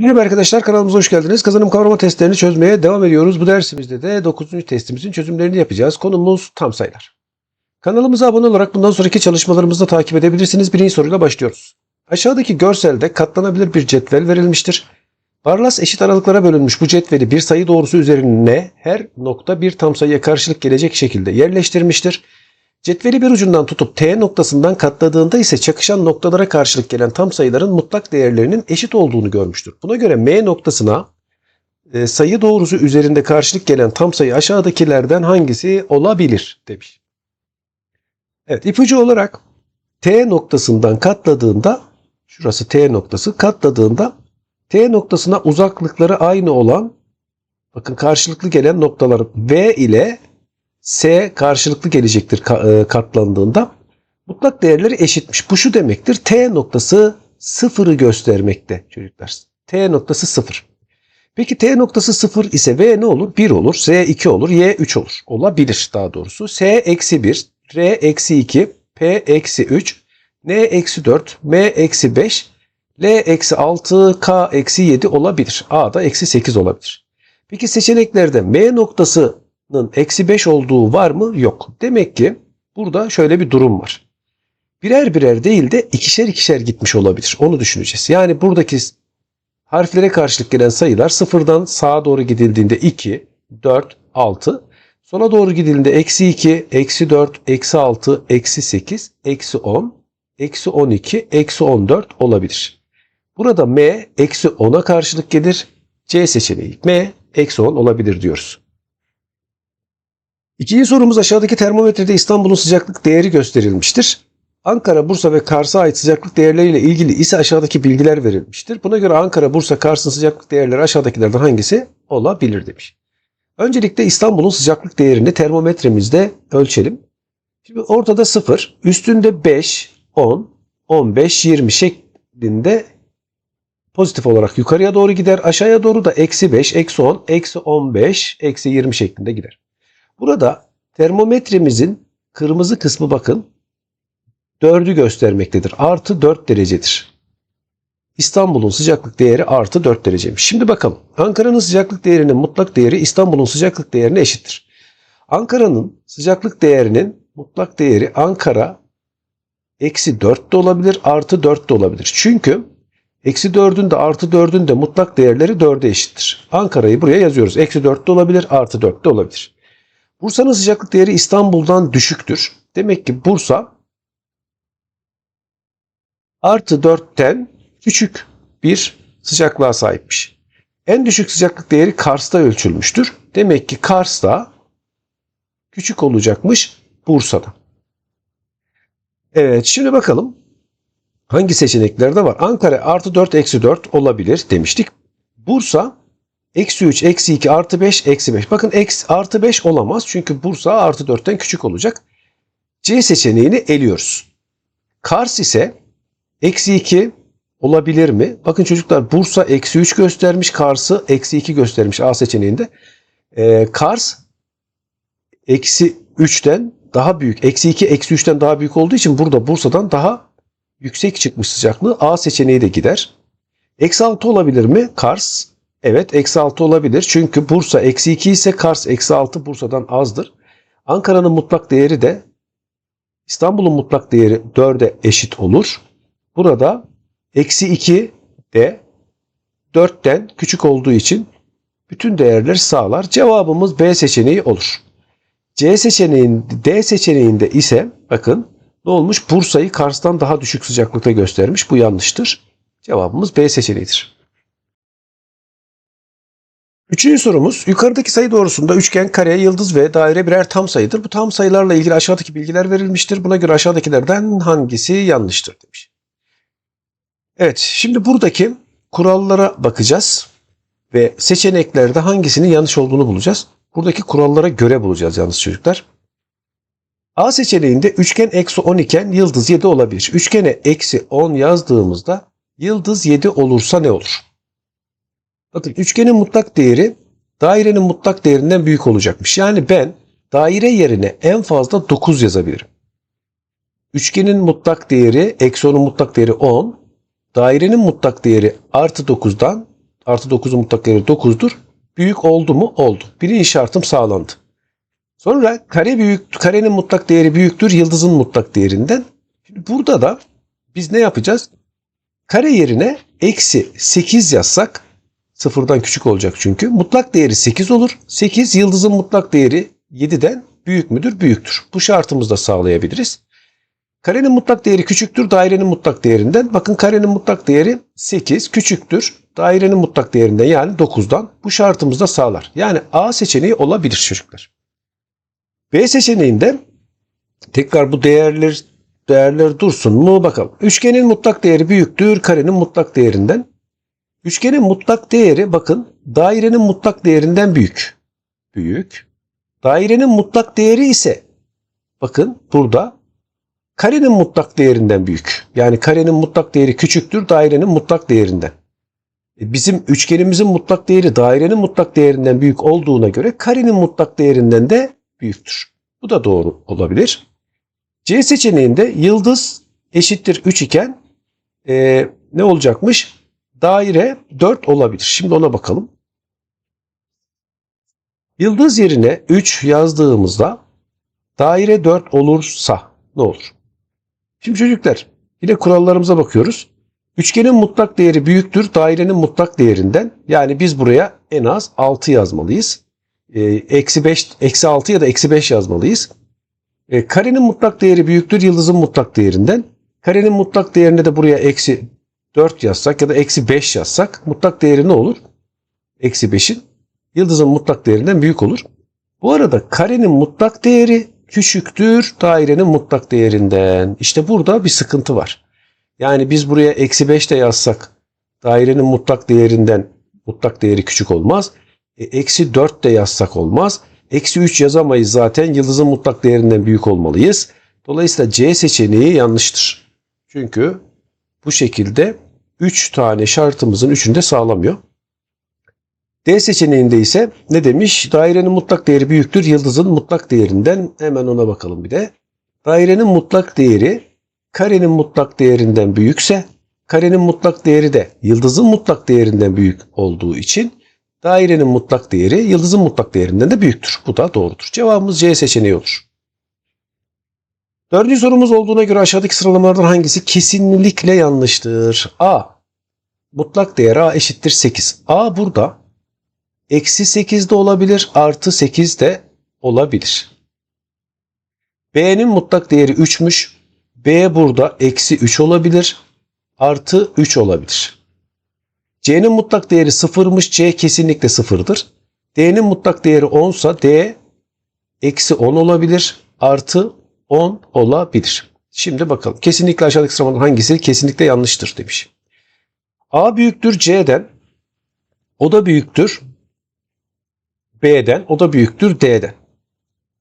Merhaba arkadaşlar kanalımıza hoş geldiniz. Kazanım kavrama testlerini çözmeye devam ediyoruz. Bu dersimizde de 9. testimizin çözümlerini yapacağız. Konumuz tam sayılar. Kanalımıza abone olarak bundan sonraki çalışmalarımızı da takip edebilirsiniz. Birinci soruyla başlıyoruz. Aşağıdaki görselde katlanabilir bir cetvel verilmiştir. Barlas eşit aralıklara bölünmüş bu cetveli bir sayı doğrusu üzerine her nokta bir tam sayıya karşılık gelecek şekilde yerleştirmiştir. Cetveli bir ucundan tutup T noktasından katladığında ise çakışan noktalara karşılık gelen tam sayıların mutlak değerlerinin eşit olduğunu görmüştür. Buna göre M noktasına e, sayı doğrusu üzerinde karşılık gelen tam sayı aşağıdakilerden hangisi olabilir demiş. Evet ipucu olarak T noktasından katladığında şurası T noktası katladığında T noktasına uzaklıkları aynı olan bakın karşılıklı gelen noktalar V ile S karşılıklı gelecektir e, katlandığında. Mutlak değerleri eşitmiş. Bu şu demektir. T noktası sıfırı göstermekte çocuklar. T noktası sıfır. Peki T noktası sıfır ise V ne olur? 1 olur. S 2 olur. Y 3 olur. Olabilir daha doğrusu. S eksi 1, R eksi 2, P eksi 3, N eksi 4, M eksi 5, L eksi 6, K eksi 7 olabilir. A da eksi 8 olabilir. Peki seçeneklerde M noktasının eksi 5 olduğu var mı? Yok. Demek ki burada şöyle bir durum var. Birer birer değil de ikişer ikişer gitmiş olabilir. Onu düşüneceğiz. Yani buradaki harflere karşılık gelen sayılar sıfırdan sağa doğru gidildiğinde 2, 4, 6. Sola doğru gidildiğinde eksi 2, eksi 4, eksi 6, eksi 8, eksi 10, eksi 12, eksi 14 olabilir. Burada M eksi 10'a karşılık gelir. C seçeneği M eksi 10 olabilir diyoruz. İkinci sorumuz aşağıdaki termometrede İstanbul'un sıcaklık değeri gösterilmiştir. Ankara, Bursa ve Kars'a ait sıcaklık değerleriyle ilgili ise aşağıdaki bilgiler verilmiştir. Buna göre Ankara, Bursa, Kars'ın sıcaklık değerleri aşağıdakilerden hangisi olabilir demiş. Öncelikle İstanbul'un sıcaklık değerini termometremizde ölçelim. Şimdi ortada 0, üstünde 5, 10, 15, 20 şeklinde pozitif olarak yukarıya doğru gider. Aşağıya doğru da eksi 5, eksi 10, eksi 15, eksi 20 şeklinde gider. Burada termometremizin kırmızı kısmı bakın 4'ü göstermektedir. Artı 4 derecedir. İstanbul'un sıcaklık değeri artı 4 dereceymiş. Şimdi bakalım. Ankara'nın sıcaklık değerinin mutlak değeri İstanbul'un sıcaklık değerine eşittir. Ankara'nın sıcaklık değerinin mutlak değeri Ankara eksi 4 de olabilir artı 4 de olabilir. Çünkü eksi 4'ün de artı 4'ün de mutlak değerleri 4'e eşittir. Ankara'yı buraya yazıyoruz. Eksi 4 de olabilir artı 4 de olabilir. Bursa'nın sıcaklık değeri İstanbul'dan düşüktür. Demek ki Bursa artı 4'ten küçük bir sıcaklığa sahipmiş. En düşük sıcaklık değeri Kars'ta ölçülmüştür. Demek ki Kars'ta küçük olacakmış Bursa'da. Evet şimdi bakalım hangi seçeneklerde var. Ankara artı 4 eksi 4 olabilir demiştik. Bursa eksi 3 eksi 2 artı 5 eksi 5. Bakın eksi, artı 5 olamaz çünkü Bursa artı 4'ten küçük olacak. C seçeneğini eliyoruz. Kars ise eksi 2 olabilir mi? Bakın çocuklar Bursa eksi 3 göstermiş. Kars'ı eksi 2 göstermiş A seçeneğinde. Ee, Kars eksi 3'ten daha büyük. Eksi 2 eksi 3'ten daha büyük olduğu için burada Bursa'dan daha yüksek çıkmış sıcaklığı. A seçeneği de gider. Eksi 6 olabilir mi? Kars. Evet eksi 6 olabilir. Çünkü Bursa eksi 2 ise Kars eksi 6 Bursa'dan azdır. Ankara'nın mutlak değeri de İstanbul'un mutlak değeri 4'e eşit olur. Burada eksi 2 de 4'ten küçük olduğu için bütün değerler sağlar. Cevabımız B seçeneği olur. C seçeneğinde D seçeneğinde ise bakın ne olmuş? Bursa'yı Kars'tan daha düşük sıcaklıkta göstermiş. Bu yanlıştır. Cevabımız B seçeneğidir. Üçüncü sorumuz yukarıdaki sayı doğrusunda üçgen, kare, yıldız ve daire birer tam sayıdır. Bu tam sayılarla ilgili aşağıdaki bilgiler verilmiştir. Buna göre aşağıdakilerden hangisi yanlıştır demiş. Evet şimdi buradaki kurallara bakacağız ve seçeneklerde hangisinin yanlış olduğunu bulacağız. Buradaki kurallara göre bulacağız yalnız çocuklar. A seçeneğinde üçgen eksi 10 iken yıldız 7 olabilir. Üçgene eksi 10 yazdığımızda yıldız 7 olursa ne olur? Bakın üçgenin mutlak değeri dairenin mutlak değerinden büyük olacakmış. Yani ben daire yerine en fazla 9 yazabilirim. Üçgenin mutlak değeri eksi 10'un mutlak değeri 10. Dairenin mutlak değeri artı 9'dan artı 9'un mutlak değeri 9'dur. Büyük oldu mu? Oldu. Birinci şartım sağlandı. Sonra kare büyük, karenin mutlak değeri büyüktür yıldızın mutlak değerinden. Şimdi burada da biz ne yapacağız? Kare yerine eksi 8 yazsak sıfırdan küçük olacak çünkü. Mutlak değeri 8 olur. 8 yıldızın mutlak değeri 7'den büyük müdür? Büyüktür. Bu şartımızı da sağlayabiliriz. Karenin mutlak değeri küçüktür dairenin mutlak değerinden. Bakın karenin mutlak değeri 8 küçüktür dairenin mutlak değerinden yani 9'dan. Bu şartımız da sağlar. Yani A seçeneği olabilir çocuklar. B seçeneğinde tekrar bu değerler değerler dursun mu bakalım. Üçgenin mutlak değeri büyüktür karenin mutlak değerinden. Üçgenin mutlak değeri bakın dairenin mutlak değerinden büyük. Büyük. Dairenin mutlak değeri ise bakın burada karenin mutlak değerinden büyük. Yani karenin mutlak değeri küçüktür dairenin mutlak değerinden. E, Bizim üçgenimizin mutlak değeri dairenin mutlak değerinden büyük olduğuna göre karenin mutlak değerinden de büyüktür. Bu da doğru olabilir. C seçeneğinde yıldız eşittir 3 iken e, ne olacakmış? Daire 4 olabilir. Şimdi ona bakalım. Yıldız yerine 3 yazdığımızda daire 4 olursa ne olur? Şimdi çocuklar yine kurallarımıza bakıyoruz. Üçgenin mutlak değeri büyüktür dairenin mutlak değerinden. Yani biz buraya en az 6 yazmalıyız. E, Eksi 5, eksi 6 ya da eksi 5 yazmalıyız. E, karenin mutlak değeri büyüktür yıldızın mutlak değerinden. Karenin mutlak değerine de buraya eksi 4 yazsak ya da eksi 5 yazsak mutlak değeri ne olur? Eksi 5'in yıldızın mutlak değerinden büyük olur. Bu arada karenin mutlak değeri küçüktür dairenin mutlak değerinden. İşte burada bir sıkıntı var. Yani biz buraya eksi 5 de yazsak dairenin mutlak değerinden mutlak değeri küçük olmaz. E, Eksi 4 de yazsak olmaz. Eksi 3 yazamayız zaten yıldızın mutlak değerinden büyük olmalıyız. Dolayısıyla C seçeneği yanlıştır. Çünkü bu şekilde 3 tane şartımızın 3'ünü de sağlamıyor. D seçeneğinde ise ne demiş? Dairenin mutlak değeri büyüktür yıldızın mutlak değerinden. Hemen ona bakalım bir de. Dairenin mutlak değeri karenin mutlak değerinden büyükse karenin mutlak değeri de yıldızın mutlak değerinden büyük olduğu için dairenin mutlak değeri yıldızın mutlak değerinden de büyüktür. Bu da doğrudur. Cevabımız C seçeneği olur. Dördüncü sorumuz olduğuna göre aşağıdaki sıralamalardan hangisi kesinlikle yanlıştır? A. Mutlak değer A eşittir 8. A burada eksi 8 de olabilir artı 8 de olabilir. B'nin mutlak değeri 3'müş. B burada eksi 3 olabilir. Artı 3 olabilir. C'nin mutlak değeri 0'mış. C kesinlikle 0'dır. D'nin mutlak değeri 10 sa D eksi 10 olabilir. Artı 10 olabilir. Şimdi bakalım. Kesinlikle aşağıdaki sıralamanın hangisi kesinlikle yanlıştır demiş. A büyüktür C'den. O da büyüktür B'den. O da büyüktür D'den.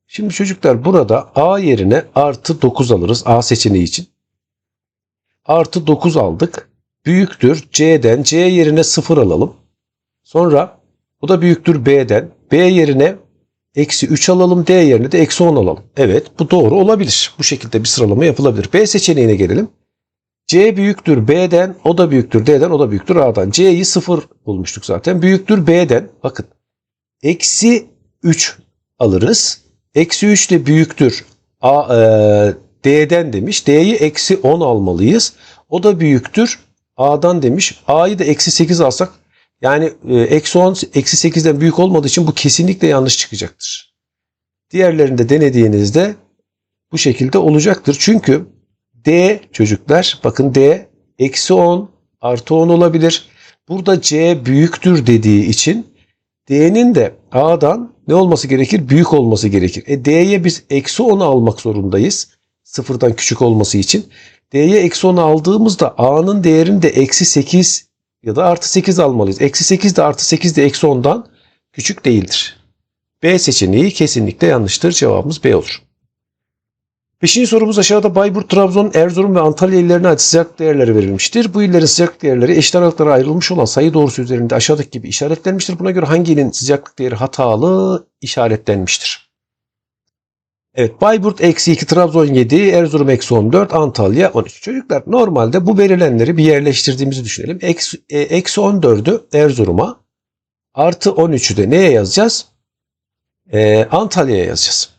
Şimdi çocuklar burada A yerine artı 9 alırız A seçeneği için. Artı 9 aldık. Büyüktür C'den C yerine 0 alalım. Sonra bu da büyüktür B'den. B yerine eksi 3 alalım. D yerine de eksi 10 alalım. Evet bu doğru olabilir. Bu şekilde bir sıralama yapılabilir. B seçeneğine gelelim. C büyüktür B'den. O da büyüktür D'den. O da büyüktür A'dan. C'yi 0 bulmuştuk zaten. Büyüktür B'den. Bakın. Eksi 3 alırız. Eksi 3 de büyüktür. A, e, D'den demiş. D'yi eksi 10 almalıyız. O da büyüktür. A'dan demiş. A'yı da eksi 8 alsak yani e, eksi 10 eksi 8'den büyük olmadığı için bu kesinlikle yanlış çıkacaktır. Diğerlerinde denediğinizde bu şekilde olacaktır. Çünkü D çocuklar bakın D eksi 10 artı 10 olabilir. Burada C büyüktür dediği için D'nin de A'dan ne olması gerekir? Büyük olması gerekir. E D'ye biz eksi 10 almak zorundayız. Sıfırdan küçük olması için. D'ye eksi 10 aldığımızda A'nın değerini de eksi 8 ya da artı 8 almalıyız. Eksi 8 de artı 8 de eksi 10'dan küçük değildir. B seçeneği kesinlikle yanlıştır. Cevabımız B olur. Beşinci sorumuz aşağıda Bayburt, Trabzon, Erzurum ve Antalya illerine ait sıcak değerleri verilmiştir. Bu illerin sıcak değerleri eşit aralıklara ayrılmış olan sayı doğrusu üzerinde aşağıdaki gibi işaretlenmiştir. Buna göre hangi ilin sıcaklık değeri hatalı işaretlenmiştir? Evet Bayburt eksi 2, Trabzon 7, Erzurum eksi 14, Antalya 13. Çocuklar normalde bu verilenleri bir yerleştirdiğimizi düşünelim. Eksi, e, eksi 14'ü Erzurum'a artı 13'ü de neye yazacağız? Ee, Antalya'ya yazacağız.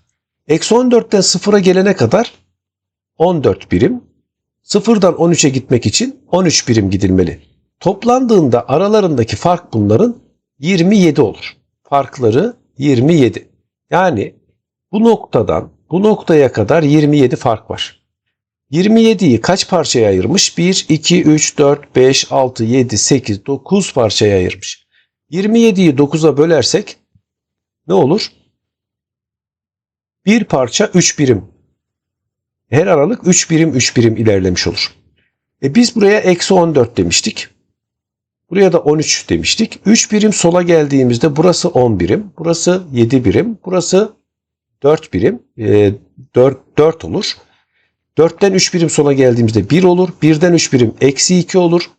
Eksi 14'ten 0'a gelene kadar 14 birim. 0'dan 13'e gitmek için 13 birim gidilmeli. Toplandığında aralarındaki fark bunların 27 olur. Farkları 27. Yani bu noktadan bu noktaya kadar 27 fark var. 27'yi kaç parçaya ayırmış? 1, 2, 3, 4, 5, 6, 7, 8, 9 parçaya ayırmış. 27'yi 9'a bölersek ne olur? Bir parça 3 birim. Her aralık 3 birim 3 birim ilerlemiş olur. E biz buraya eksi 14 demiştik. Buraya da 13 demiştik. 3 birim sola geldiğimizde burası 10 birim. Burası 7 birim. Burası 4 birim. E, 4, 4 olur. 4'ten 3 birim sola geldiğimizde 1 olur. 1'den 3 birim eksi 2 olur.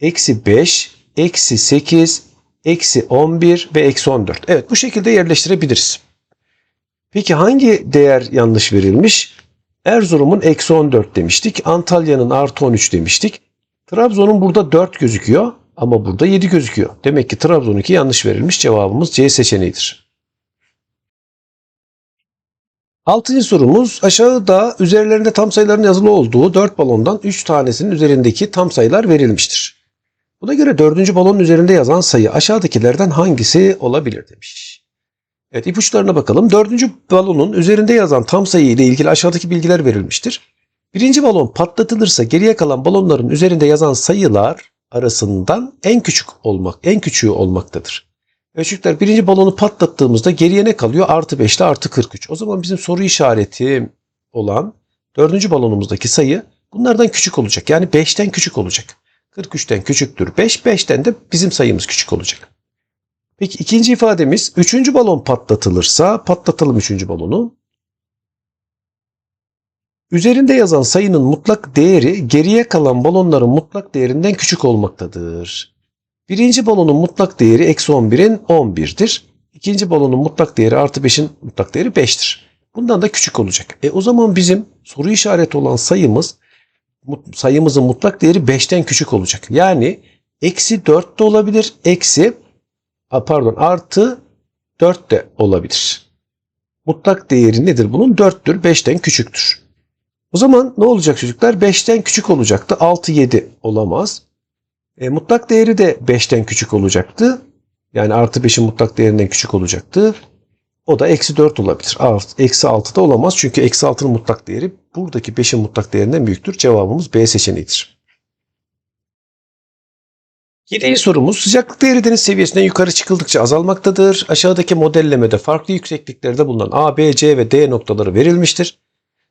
Eksi 5, eksi 8, eksi 11 ve eksi 14. Evet bu şekilde yerleştirebiliriz. Peki hangi değer yanlış verilmiş? Erzurum'un eksi 14 demiştik. Antalya'nın artı 13 demiştik. Trabzon'un burada 4 gözüküyor ama burada 7 gözüküyor. Demek ki Trabzon 2 yanlış verilmiş. Cevabımız C seçeneğidir. Altıncı sorumuz aşağıda üzerlerinde tam sayıların yazılı olduğu 4 balondan 3 tanesinin üzerindeki tam sayılar verilmiştir. Buna göre dördüncü balonun üzerinde yazan sayı aşağıdakilerden hangisi olabilir demiş. Evet ipuçlarına bakalım. Dördüncü balonun üzerinde yazan tam sayı ile ilgili aşağıdaki bilgiler verilmiştir. Birinci balon patlatılırsa geriye kalan balonların üzerinde yazan sayılar arasından en küçük olmak, en küçüğü olmaktadır. Evet çocuklar birinci balonu patlattığımızda geriye ne kalıyor? Artı 5 ile artı 43. O zaman bizim soru işareti olan dördüncü balonumuzdaki sayı bunlardan küçük olacak. Yani 5'ten küçük olacak. 43'ten küçüktür 5, 5'ten de bizim sayımız küçük olacak. Peki ikinci ifademiz üçüncü balon patlatılırsa patlatalım üçüncü balonu. Üzerinde yazan sayının mutlak değeri geriye kalan balonların mutlak değerinden küçük olmaktadır. Birinci balonun mutlak değeri eksi 11'in 11'dir. İkinci balonun mutlak değeri artı 5'in mutlak değeri 5'tir. Bundan da küçük olacak. E o zaman bizim soru işareti olan sayımız sayımızın mutlak değeri 5'ten küçük olacak. Yani eksi 4 de olabilir. Eksi pardon artı 4 de olabilir. Mutlak değeri nedir bunun? 4'tür. 5'ten küçüktür. O zaman ne olacak çocuklar? 5'ten küçük olacaktı. 6, 7 olamaz. E, mutlak değeri de 5'ten küçük olacaktı. Yani artı 5'in mutlak değerinden küçük olacaktı. O da eksi 4 olabilir. Eksi 6 da olamaz. Çünkü eksi 6'nın mutlak değeri buradaki 5'in mutlak değerinden büyüktür. Cevabımız B seçeneğidir. Yedinci sorumuz sıcaklık değeri deniz seviyesinden yukarı çıkıldıkça azalmaktadır. Aşağıdaki modellemede farklı yüksekliklerde bulunan A, B, C ve D noktaları verilmiştir.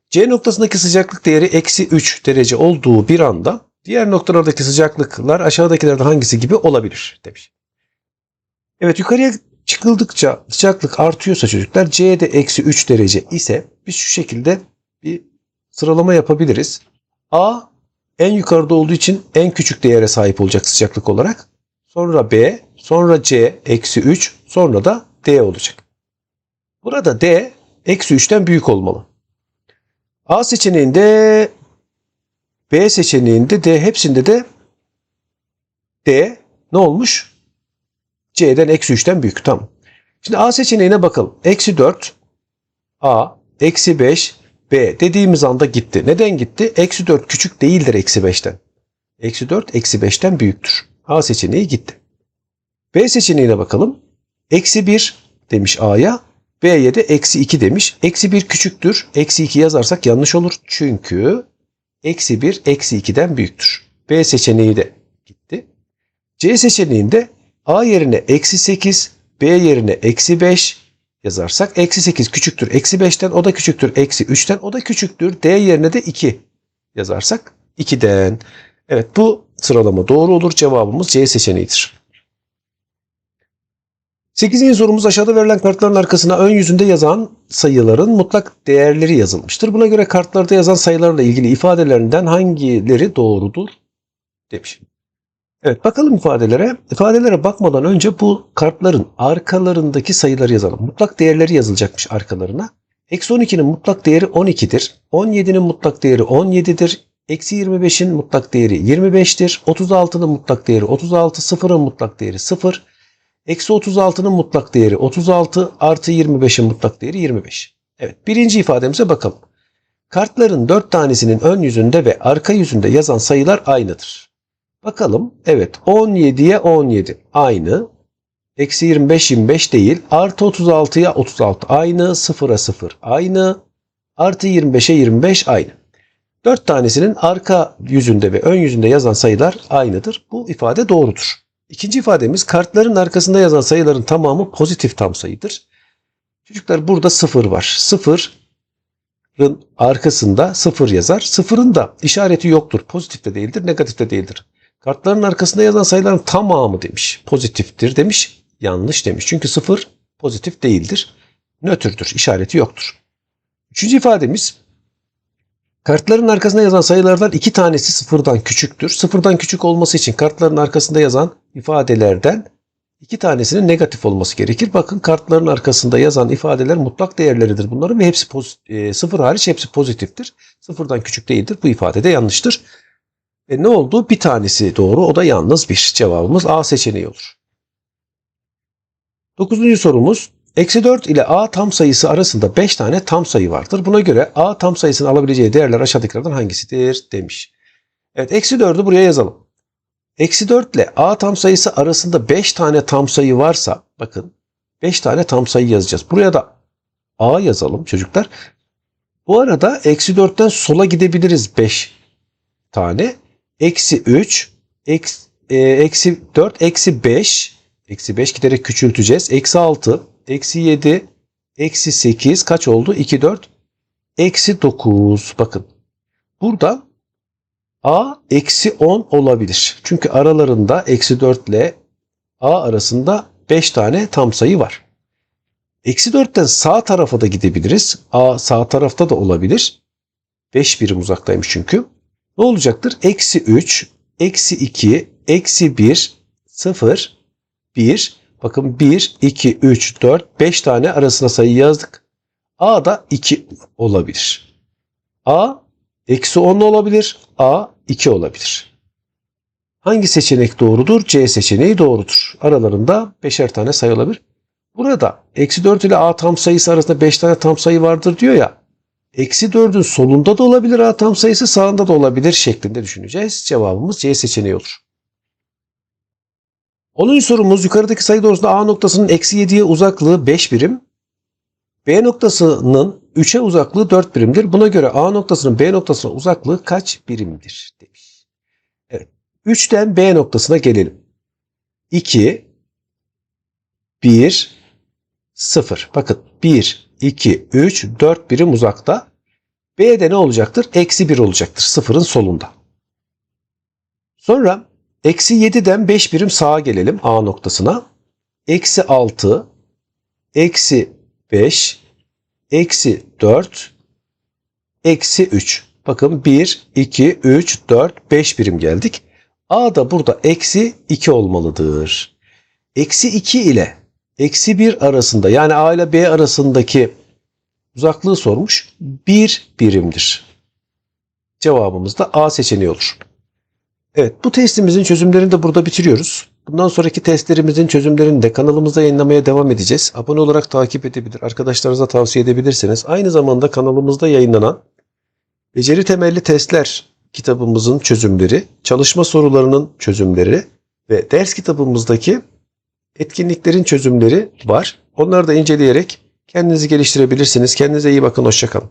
C noktasındaki sıcaklık değeri eksi 3 derece olduğu bir anda diğer noktalardaki sıcaklıklar aşağıdakilerden hangisi gibi olabilir demiş. Evet yukarıya çıkıldıkça sıcaklık artıyorsa çocuklar C'de eksi 3 derece ise biz şu şekilde bir sıralama yapabiliriz. A en yukarıda olduğu için en küçük değere sahip olacak sıcaklık olarak. Sonra B, sonra C eksi 3, sonra da D olacak. Burada D eksi 3'ten büyük olmalı. A seçeneğinde B seçeneğinde D hepsinde de D ne olmuş? C'den eksi 3'ten büyük. Tamam. Şimdi A seçeneğine bakalım. Eksi 4 A, eksi 5 B dediğimiz anda gitti. Neden gitti? Eksi 4 küçük değildir eksi 5'ten. Eksi 4 eksi 5'ten büyüktür. A seçeneği gitti. B seçeneğine bakalım. Eksi 1 demiş A'ya. B'ye de eksi 2 demiş. Eksi 1 küçüktür. Eksi 2 yazarsak yanlış olur. Çünkü eksi 1 eksi 2'den büyüktür. B seçeneği de gitti. C seçeneğinde A yerine eksi 8, B yerine eksi 5 yazarsak eksi 8 küçüktür eksi 5'ten o da küçüktür eksi 3'ten o da küçüktür. D yerine de 2 yazarsak 2'den. Evet bu sıralama doğru olur. Cevabımız C seçeneğidir. 8. sorumuz aşağıda verilen kartların arkasına ön yüzünde yazan sayıların mutlak değerleri yazılmıştır. Buna göre kartlarda yazan sayılarla ilgili ifadelerinden hangileri doğrudur demiş. Evet bakalım ifadelere. İfadelere bakmadan önce bu kartların arkalarındaki sayıları yazalım. Mutlak değerleri yazılacakmış arkalarına. Eksi 12'nin mutlak değeri 12'dir. 17'nin mutlak değeri 17'dir. Eksi 25'in mutlak değeri 25'tir. 36'nın mutlak değeri 36. Sıfırın mutlak değeri 0. Eksi 36'nın mutlak değeri 36 artı 25'in mutlak değeri 25. Evet birinci ifademize bakalım. Kartların 4 tanesinin ön yüzünde ve arka yüzünde yazan sayılar aynıdır. Bakalım evet 17'ye 17 aynı. Eksi 25 25 değil. Artı 36'ya 36 aynı. 0'a 0 aynı. Artı 25'e 25 aynı. 4 tanesinin arka yüzünde ve ön yüzünde yazan sayılar aynıdır. Bu ifade doğrudur. İkinci ifademiz kartların arkasında yazan sayıların tamamı pozitif tam sayıdır. Çocuklar burada 0 var. 0'ın arkasında 0 yazar. 0'ın da işareti yoktur. Pozitif de değildir, negatif de değildir. Kartların arkasında yazan sayıların tamamı demiş. Pozitiftir demiş. Yanlış demiş. Çünkü 0 pozitif değildir. Nötrdür. işareti yoktur. Üçüncü ifademiz kartların arkasında yazan sayılardan iki tanesi sıfırdan küçüktür. Sıfırdan küçük olması için kartların arkasında yazan ifadelerden iki tanesinin negatif olması gerekir. Bakın kartların arkasında yazan ifadeler mutlak değerleridir bunların ve hepsi e, sıfır hariç hepsi pozitiftir. Sıfırdan küçük değildir. Bu ifade de yanlıştır. E ne oldu? Bir tanesi doğru. O da yalnız bir. Cevabımız A seçeneği olur. Dokuzuncu sorumuz. Eksi 4 ile A tam sayısı arasında 5 tane tam sayı vardır. Buna göre A tam sayısının alabileceği değerler aşağıdakilerden hangisidir demiş. Evet eksi 4'ü buraya yazalım. Eksi 4 ile A tam sayısı arasında 5 tane tam sayı varsa bakın 5 tane tam sayı yazacağız. Buraya da A yazalım çocuklar. Bu arada eksi 4'ten sola gidebiliriz 5 tane. Eksi 3, eksi, e, eksi 4, eksi 5, eksi 5 giderek küçülteceğiz. Eksi 6, eksi 7, eksi 8 kaç oldu? 2, 4, eksi 9. Bakın burada A eksi 10 olabilir. Çünkü aralarında eksi 4 ile A arasında 5 tane tam sayı var. Eksi 4'ten sağ tarafa da gidebiliriz. A sağ tarafta da olabilir. 5 birim uzaktaymış çünkü. Ne olacaktır? Eksi 3, eksi 2, eksi 1, 0, 1. Bakın 1, 2, 3, 4, 5 tane arasına sayı yazdık. A da 2 olabilir. A eksi 10 olabilir. A 2 olabilir. Hangi seçenek doğrudur? C seçeneği doğrudur. Aralarında 5'er tane sayı olabilir. Burada eksi 4 ile A tam sayısı arasında 5 tane tam sayı vardır diyor ya. Eksi 4'ün solunda da olabilir A tam sayısı sağında da olabilir şeklinde düşüneceğiz. Cevabımız C seçeneği olur. 10. sorumuz yukarıdaki sayı doğrusunda A noktasının eksi 7'ye uzaklığı 5 birim. B noktasının 3'e uzaklığı 4 birimdir. Buna göre A noktasının B noktasına uzaklığı kaç birimdir demiş. Evet. 3'ten B noktasına gelelim. 2 1 0. Bakın 1 2 3 4 birim uzakta. B'de ne olacaktır? Eksi 1 olacaktır. Sıfırın solunda. Sonra eksi 7'den 5 birim sağa gelelim A noktasına. Eksi 6 eksi 5 eksi 4 eksi 3. Bakın 1, 2, 3, 4, 5 birim geldik. A da burada eksi 2 olmalıdır. Eksi 2 ile eksi 1 arasında yani A ile B arasındaki uzaklığı sormuş. 1 birimdir. Cevabımız da A seçeneği olur. Evet bu testimizin çözümlerini de burada bitiriyoruz. Bundan sonraki testlerimizin çözümlerini de kanalımızda yayınlamaya devam edeceğiz. Abone olarak takip edebilir, arkadaşlarınıza tavsiye edebilirsiniz. Aynı zamanda kanalımızda yayınlanan Beceri Temelli Testler kitabımızın çözümleri, çalışma sorularının çözümleri ve ders kitabımızdaki etkinliklerin çözümleri var. Onları da inceleyerek kendinizi geliştirebilirsiniz. Kendinize iyi bakın, hoşçakalın.